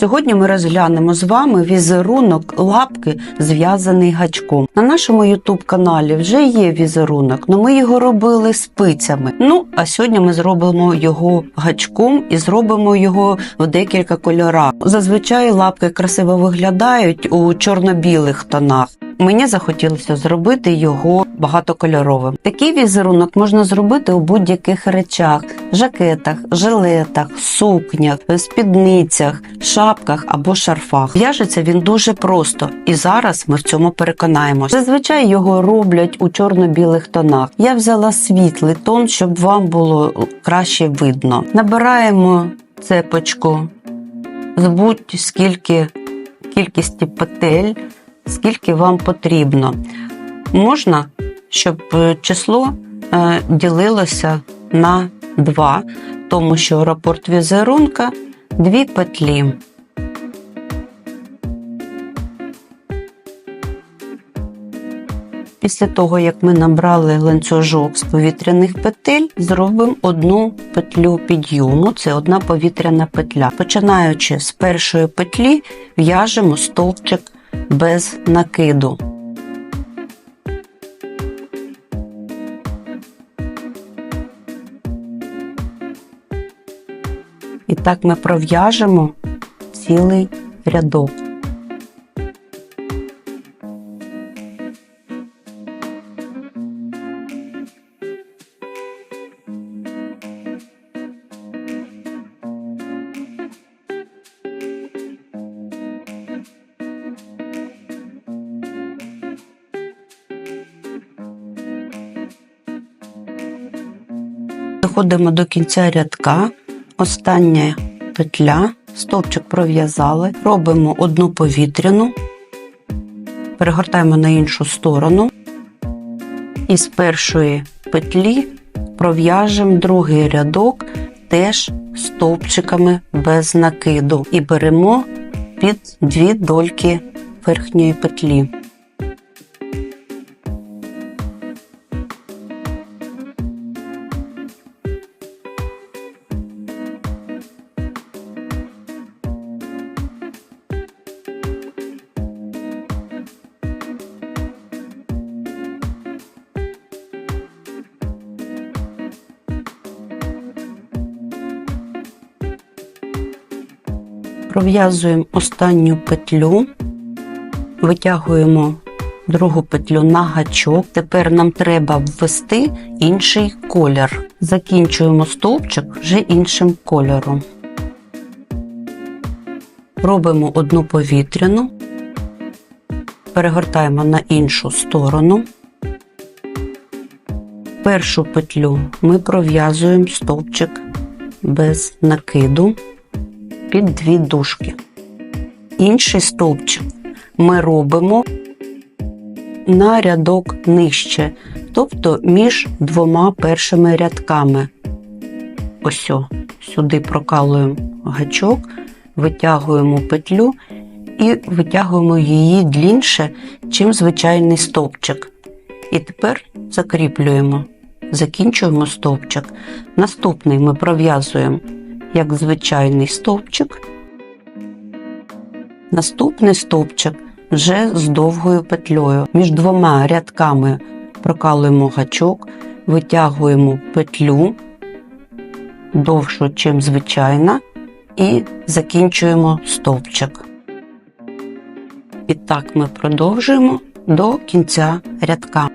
Сьогодні ми розглянемо з вами візерунок лапки, зв'язаний гачком. На нашому youtube каналі вже є візерунок, але ми його робили спицями. Ну а сьогодні ми зробимо його гачком і зробимо його в декілька кольорах. Зазвичай лапки красиво виглядають у чорно-білих тонах. Мені захотілося зробити його багатокольоровим. Такий візерунок можна зробити у будь-яких речах: жакетах, жилетах, сукнях, спідницях, шапках або шарфах. В'яжеться він дуже просто, і зараз ми в цьому переконаємося. Зазвичай його роблять у чорно-білих тонах. Я взяла світлий тон, щоб вам було краще видно. Набираємо цепочку з будь-скільки кількості петель скільки вам потрібно. Можна, щоб е, число е, ділилося на 2, тому що рапорт візерунка дві петлі. Після того, як ми набрали ланцюжок з повітряних петель, зробимо одну петлю підйому, це одна повітряна петля. Починаючи з першої петлі, в'яжемо стовпчик без накиду. І так ми пров'яжемо цілий рядок. Доходимо до кінця рядка, остання петля, стовпчик пров'язали, робимо одну повітряну, перегортаємо на іншу сторону. І з першої петлі пров'яжемо другий рядок теж стовпчиками без накиду. І беремо під дві дольки верхньої петлі. Пров'язуємо останню петлю, витягуємо другу петлю на гачок. Тепер нам треба ввести інший колір. Закінчуємо стовпчик вже іншим кольором. Робимо одну повітряну, перегортаємо на іншу сторону. Першу петлю ми пров'язуємо стовпчик без накиду під дві дужки. Інший стовпчик ми робимо на рядок нижче, тобто між двома першими рядками. Ось сюди прокалуємо гачок, витягуємо петлю і витягуємо її длінше, чим звичайний стовпчик. І тепер закріплюємо, закінчуємо стовпчик. Наступний ми пров'язуємо як звичайний стовпчик. Наступний стовпчик вже з довгою петлею. Між двома рядками прокалуємо гачок, витягуємо петлю довшу, чим звичайна, і закінчуємо стовпчик. І так ми продовжуємо до кінця рядка.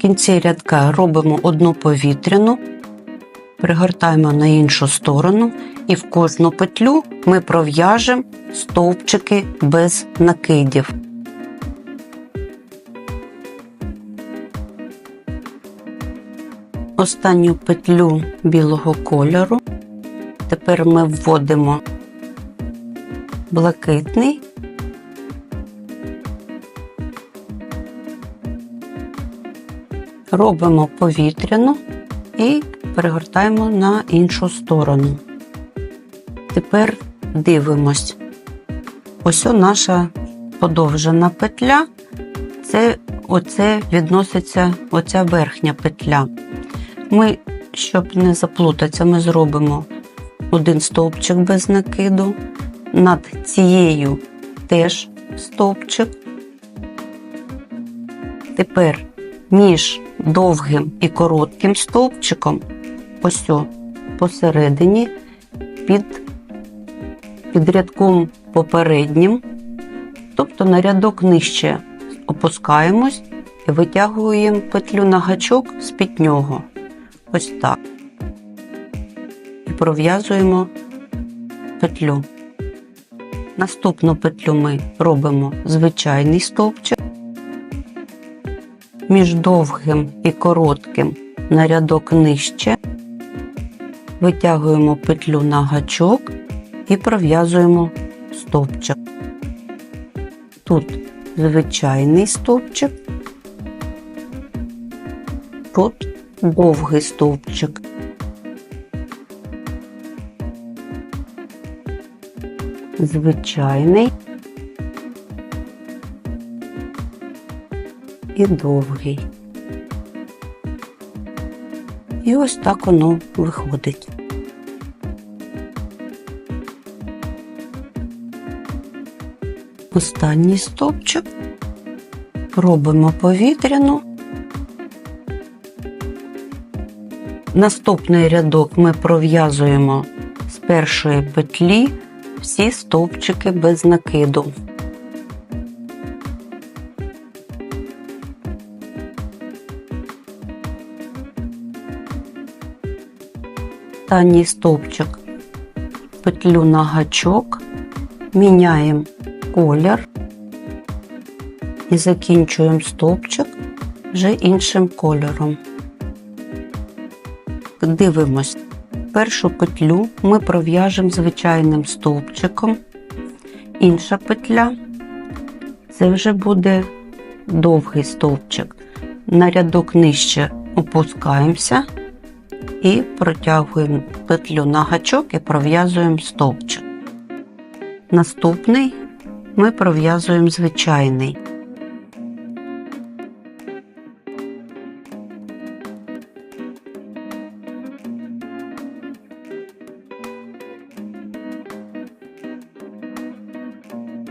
Кінці рядка робимо одну повітряну, пригортаємо на іншу сторону, і в кожну петлю ми пров'яжемо стовпчики без накидів. Останню петлю білого кольору. Тепер ми вводимо блакитний робимо повітряну і перегортаємо на іншу сторону. Тепер дивимось. Ось наша подовжена петля, це оце відноситься оця верхня петля. Ми, щоб не заплутатися, ми зробимо один стовпчик без накиду. Над цією теж стовпчик. Тепер між довгим і коротким стовпчиком, ось посередині, під, під рядком попереднім, тобто на рядок нижче опускаємось і витягуємо петлю на гачок з-під нього. Ось так. І пров'язуємо петлю. Наступну петлю ми робимо звичайний стовпчик. Між довгим і коротким на рядок нижче. Витягуємо петлю на гачок і пров'язуємо стовпчик. Тут звичайний стовпчик, тут довгий стовпчик. Звичайний і довгий. І ось так воно виходить. Останній стовпчик робимо повітряну. Наступний рядок ми пров'язуємо з першої петлі всі стовпчики без накиду. Останній стовпчик петлю на гачок, міняємо колір і закінчуємо стовпчик вже іншим кольором. Дивимось. Першу петлю ми пров'яжемо звичайним стовпчиком. Інша петля це вже буде довгий стовпчик. На рядок нижче опускаємося і протягуємо петлю на гачок і пров'язуємо стовпчик. Наступний ми пров'язуємо звичайний.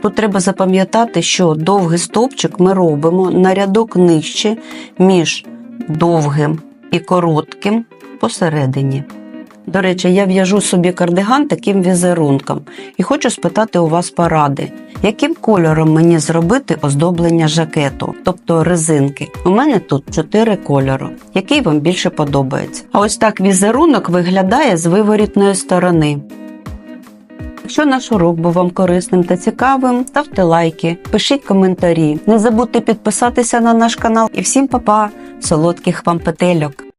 Тут треба запам'ятати, що довгий стовпчик ми робимо на рядок нижче між довгим і коротким посередині. До речі, я в'яжу собі кардиган таким візерунком і хочу спитати у вас поради, яким кольором мені зробити оздоблення жакету, тобто резинки. У мене тут чотири кольори, який вам більше подобається. А ось так візерунок виглядає з виворітної сторони. Якщо наш урок був вам корисним та цікавим, ставте лайки, пишіть коментарі. Не забудьте підписатися на наш канал і всім па-па, солодких вам петельок!